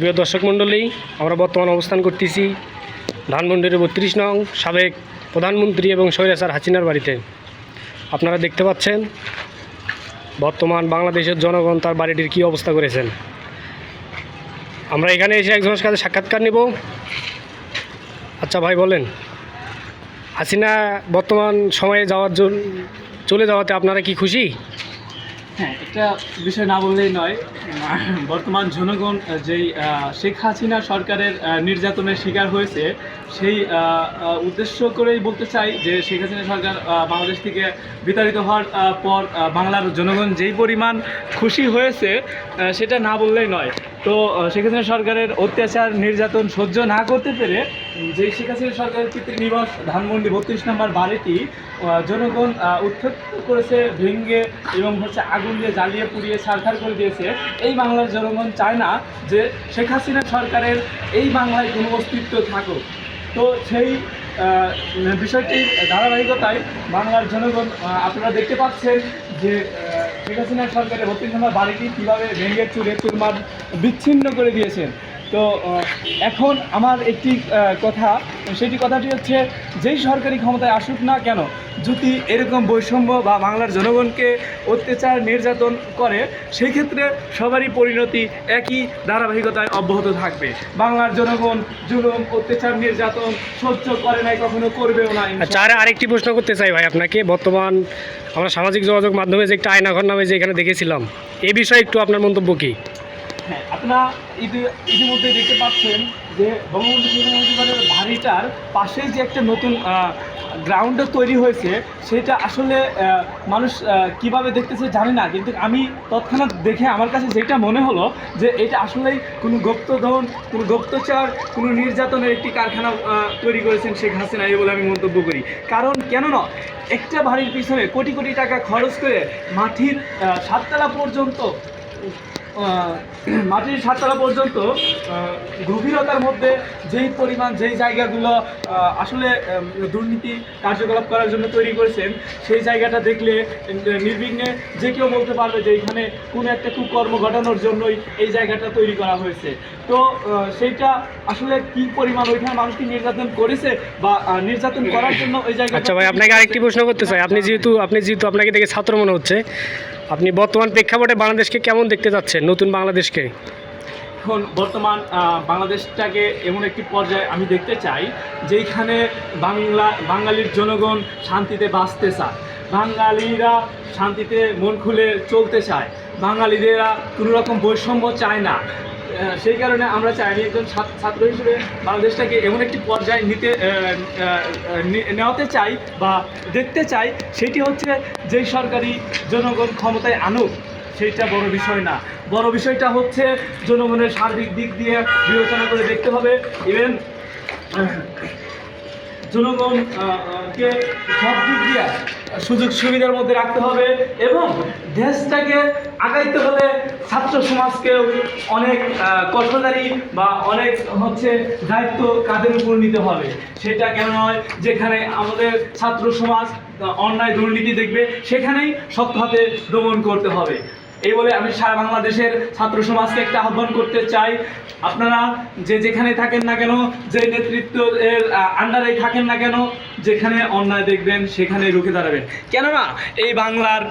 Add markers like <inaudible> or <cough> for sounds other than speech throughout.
প্রিয় দর্শক মণ্ডলী, আমরা বর্তমান অবস্থান করতেছি ধানমন্ডির বত্রিশ নং সাবেক প্রধানমন্ত্রী এবং স্বৈরাচার হাসিনার বাড়িতে। আপনারা দেখতে পাচ্ছেন, বর্তমান বাংলাদেশের জনগণ তার বাড়িটির কী অবস্থা করেছেন। আমরা এখানে এসে একজনের সাথে সাক্ষাৎকার নেব। আচ্ছা ভাই, বলেন। হাসিনা বর্তমান সময়ে যাওয়ার জন্য, চলে যাওয়াতে আপনারা কি খুশি? হ্যাঁ একটা বিষয় না বললেই নয়। বর্তমান জনগণ যেই শেখ হাসিনা সরকারের নির্যাতনের শিকার হয়েছে, সেই উদ্দেশ্য করেই বলতে চাই যে শেখ হাসিনা সরকার বাংলাদেশ থেকে বিতাড়িত হওয়ার পর বাংলার জনগণ যেই পরিমাণ খুশি হয়েছে সেটা না বললেই নয়। তো শেখ হাসিনা সরকারের অত্যাচার, নির্যাতন সহ্য না করতে পেরে যেই শেখ হাসিনা সরকারের পিতৃনিবাস ধানমন্ডি বত্রিশ নম্বর বাড়িটি জনগণ আহ, উত্থিত করেছে ভেঙ্গে এবং হচ্ছে আগুন দিয়ে জ্বালিয়ে পুড়িয়ে সারখার করে দিয়েছে। এই বাংলার জনগণ চায় না যে শেখ হাসিনা সরকারের এই বাংলায় কোনো অস্তিত্ব থাকুক। তো সেই আহ, বিষয়টির ধারাবাহিকতায় বাংলার জনগণ আপনারা দেখতে পাচ্ছেন যে শেখ হাসিনা সরকারের বত্রিশ নম্বর বাড়িটি কীভাবে ভেঙে চুরে চুরমার বিচ্ছিন্ন করে দিয়েছেন। তো এখন আমার একটি কথা, সেটি কথাটি হচ্ছে, যেই সরকারি ক্ষমতায় আসুক না কেন, যদি এরকম বৈষম্য বা বাংলার জনগণকে অত্যাচার, নির্যাতন করে, সেই ক্ষেত্রে সবারই পরিণতি একই ধারাবাহিকতায় অব্যাহত থাকবে। বাংলার জনগণ জুলুম, অত্যাচার, নির্যাতন সহ্য করে নাই, কখনো করবেও না আচ্ছা আর আরেকটি প্রশ্ন করতে চাই ভাই আপনাকে। বর্তমান আমরা সামাজিক যোগাযোগ মাধ্যমে যে একটা আয়নাঘর নামে যে এখানে দেখেছিলাম এই বিষয়ে একটু আপনার মন্তব্য কী? হ্যাঁ আপনারা ইতি ইতিমধ্যে দেখতে পাচ্ছেন যে বঙ্গবন্ধু শেখ মুজিবুরের বাড়িটার পাশে যে একটা নতুন গ্রাউন্ড তৈরি হয়েছে, সেটা আসলে মানুষ কীভাবে দেখতেছে জানি না, কিন্তু আমি তৎক্ষণাৎ দেখে আমার কাছে যেটা মনে হলো যে এটা আসলেই কোনো গুপ্তধন, কোনো গুপ্তচর, কোনো নির্যাতনের একটি কারখানা তৈরি করেছেন শেখ হাসিনা এই বলে আমি মন্তব্য করি। কারণ কেন না একটা বাড়ির পিছনে কোটি কোটি টাকা খরচ করে মাটির সাততলা পর্যন্ত <clears throat> মাটির সাততলা পর্যন্ত গভীরতার মধ্যে যেই পরিমাণ, যেই জায়গাগুলো আসলে দুর্নীতি কার্যকলাপ করার জন্য তৈরি করেছেন, সেই জায়গাটা দেখলে নির্বিঘ্নে যে কেউ বলতে পারবে যে এখানে কোনো একটা কুকর্ম ঘটানোর জন্যই এই জায়গাটা তৈরি করা হয়েছে। তো সেইটা আসলে কি পরিমাণ ওইখানে মানুষকে নির্যাতন করেছে বা নির্যাতন করার জন্য ওই জায়গা আচ্ছা ভাই, আপনাকে আরেকটি প্রশ্ন করতে চাই। আপনি যেহেতু আপনি যেহেতু আপনাকে দেখে ছাত্র মনে হচ্ছে আপনি বর্তমান প্রেক্ষাপটে বাংলাদেশকে কেমন দেখতে যাচ্ছেন? নতুন বাংলাদেশকে? এখন বর্তমান বাংলাদেশটাকে এমন একটি পর্যায়ে আমি দেখতে চাই, যেইখানে বাংলা, বাঙালির জনগণ শান্তিতে বাঁচতে চায়। বাঙালিরা শান্তিতে মন খুলে চলতে চায়। বাঙালিদেরা কোনো রকম বৈষম্য চায় না। সেই কারণে আমরা চাই আমি একজন ছাত্র- হিসেবে বাংলাদেশটাকে এমন একটি পর্যায়ে নিতে নেওয়াতে চাই বা দেখতে চাই, সেটি হচ্ছে যেই সরকারি জনগণ ক্ষমতায় আনুক, সেইটা বড় বিষয় না। বড় বিষয়টা হচ্ছে জনগণের সার্বিক দিক দিয়ে বিবেচনা করে দেখতে হবে। ইভেন জনগণ আহ, আহ, কে সব দিক দিয়ে সুযোগ সুবিধার মধ্যে রাখতে হবে এবং দেশটাকে আগাইতে হলে ছাত্র সমাজকেও অনেক কঠোরদারি বা অনেক হচ্ছে দায়িত্ব কাদের উপর নিতে হবে। সেটা কেন নয় যেখানে আমাদের ছাত্র সমাজ অন্যায় দুর্নীতি দেখবে সেখানেই শক্ত হাতে দমন করতে হবে। এই বলে আমি সারা বাংলাদেশের ছাত্র সমাজকে একটা আহ্বান করতে চাই। আপনারা যে যেখানে থাকেন না কেন, যে নেতৃত্ব এর আন্ডারে থাকেন না কেন, যেখানে অন্যায় দেখবেন, সেখানে রুখে দাঁড়াবেন। কেননা, এই বাংলার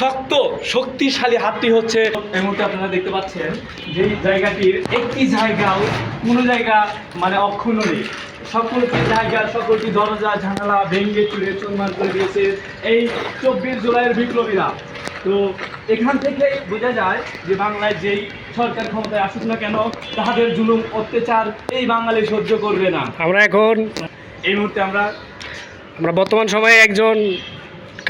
শক্ত, শক্তিশালী হাতটি হচ্ছে এই মুহূর্তে আপনারা দেখতে পাচ্ছেন যে জায়গাটির একটি জায়গাও কোনো জায়গা মানে অক্ষুণ্ণ নেই। সকলটি জায়গা, সকলটি দরজা, জানালা ভেঙ্গে চুরে চুরমার করে দিয়েছে। এই চব্বিশ জুলাইয়ের বিপ্লবীরা তো এখান থেকে বোঝা যায় যে বাংলায় যেই সরকার ক্ষমতায় আসুক না কেন তাহাদের জুলুম অত্যাচার এই বাঙালি সহ্য করবে না। আমরা এখন এই মুহূর্তে আমরা আমরা বর্তমান সময়ে একজন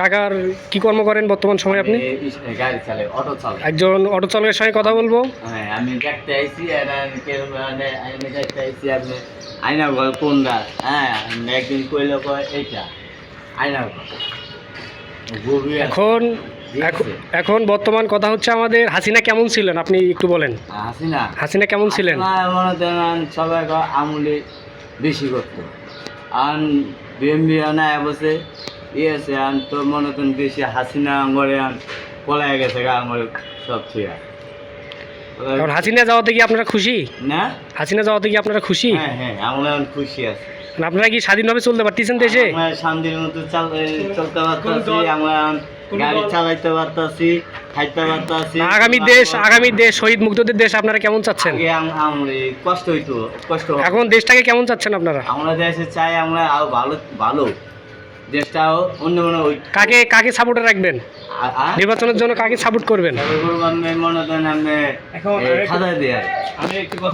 কাকার কি কর্ম করেন বর্তমান সময়ে আপনি? গাড়ি অটো একজন অটো চালকের সঙ্গে কথা বলব। হ্যাঁ আমি দেখতে আইছি আমি মানে আমি দেখতে আইছি আপনি আয়না ঘর কোনটা? হ্যাঁ আমি একদিন কইলো কয় এইটা আয়না ঘর। এখন এখন- এখন বর্তমান কথা হচ্ছে আমাদের হাসিনা কেমন ছিলেন? আপনি একটু বলেন। হাসিনা? হাসিনা কেমন ছিলেন? সবাই কয় বেশি করতো। আর বিএমবি না বসে ইয়েছে আন তোর মনে দেন বেশি হাসিনা আঙ্গরে আন পলাই গেছে গা আঙ্গরে সব আছে এখন হাসিনা যাওয়াতে কি আপনারা খুশি? না? হাসিনা যাওয়াতে কি আপনারা খুশি? হ্যাঁ হ্যাঁ আমরা এখন খুশি আছি। মানে আপনারা কি স্বাধীনভাবে চলতে পারতেছেন দেশে? শান্তির মতো চলতে পারতাছি আমরা গাড়ি চালাইতে পারতাছি খাইতে পারতাছি। আগামী দেশ আগামী দেশ শহীদ মুগ্ধদের দেশ আপনারা কেমন চাচ্ছেন? কষ্ট হইতো কষ্ট এখন দেশটাকে কেমন চাচ্ছেন আপনারা? আমরা দেশে চাই আমরা আরও ভালো ভালো। দেশটাও অন্য মনে কাকে কাকে সাপোর্টে রাখবেন? নির্বাচনের জন্য কাকে সাপোর্ট করবেন?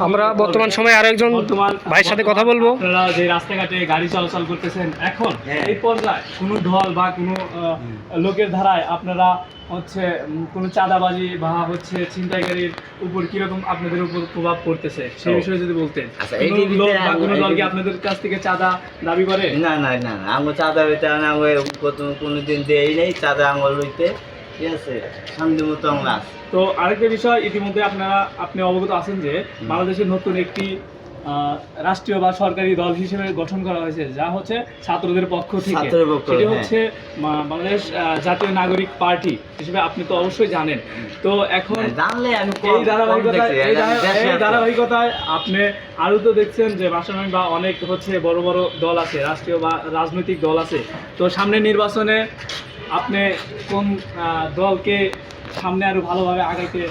আমরা বর্তমান সময়ে আরও একজন বর্তমান ভাইয়ের সাথে কথা বলব। আপনারা যে রাস্তাঘাটে গাড়ি চলাচল করতেছেন এখন হ্যাঁ। এই পর্যায়ে কোনো ঢল বা কোনো আহ, লোকের ধারায় আপনারা হচ্ছে কোনো চাঁদাবাজি বা হচ্ছে ছিনতাইকারীর উপর কীরকম আপনাদের উপর প্রভাব পড়তেছে? সেই বিষয়ে যদি বলতেন। আচ্ছা, কোনো কোনো দল কি আপনাদের কাছ থেকে চাঁদা দাবি করে? না না না আমরা চাঁদা হইতে না আমরা প্রথম কোনোদিন দেই নেই চাঁদা আঙুল হইতে। ঠিক আছে শান্তি মতো আমরা তো আরেকটা বিষয় ইতিমধ্যে আপনারা আপনি অবগত আছেন যে বাংলাদেশের নতুন একটি রাষ্ট্রীয় বা সরকারি দল হিসেবে গঠন করা হয়েছে যা হচ্ছে ছাত্রদের পক্ষ থেকে সেটি হ্যাঁ। হচ্ছে বাংলাদেশ জাতীয় নাগরিক পার্টি হিসেবে আপনি তো অবশ্যই জানেন তো এখন জানলে এই ধারাবাহিকতায় এই। ধারাবাহিকতায় আপনি আরও তো দেখছেন যে বাসামাই বা অনেক হচ্ছে বড় বড় দল আছে রাষ্ট্রীয় বা রাজনৈতিক দল আছে তো সামনে নির্বাচনে আপনি কোন দলকে সামনে আরও ভালোভাবে আগাইতে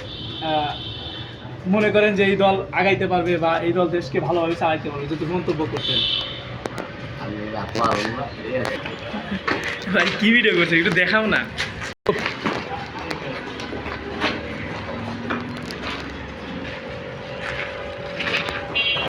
মনে করেন যে এই দল আগাইতে পারবে বা এই দল দেশকে ভালোভাবে চালাইতে পারবে যদি মন্তব্য করতেন। কি ভিডিও করছে? একটু দেখাও না।